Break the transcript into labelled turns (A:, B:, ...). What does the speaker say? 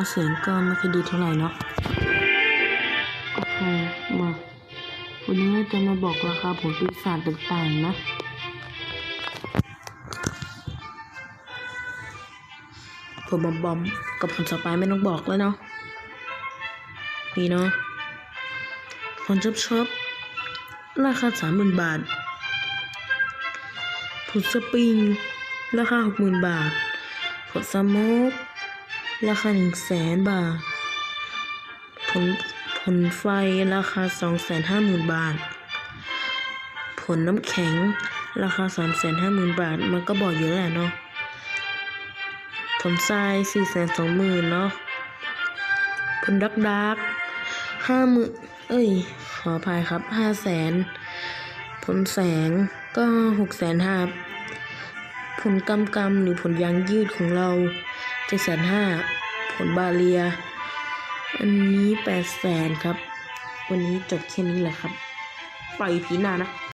A: ะเสียงก็ไม่ค่อยดีเท่าไหร่เนาะโอเคมาวันนี้จะมาบอกราคาผลปีศาจต่างๆนะผลบอมบอมกับผลสไปร์ไม่ต้องบอกแล้วเนาะนี่เนาะผลช็อปช็อปราคาสามหมื่นบาทผลสปริงราคาหกหมื่นบาทผลสโมก ราคาหนึ่งแสนบาท ผลผลไฟราคาสองแสนห้าหมื่นบาท ผลน้ำแข็งราคาสามแสนห้าหมื่นบาท มันก็บอกเยอะแหละเนาะผลทรายสี่แสนสองหมื่นเนาะผลดักดักห้าหมื่นเอ้ย ขออภัยครับห้าแสนผลแสงก็หกแสนห้าผลกำกำหรือผลยางยืดของเรา เจ็ดแสนห้าผลบาเลีย อันนี้แปดแสนครับ วันนี้จบแค่นี้แหละครับ ปล่อยผีหน้านะ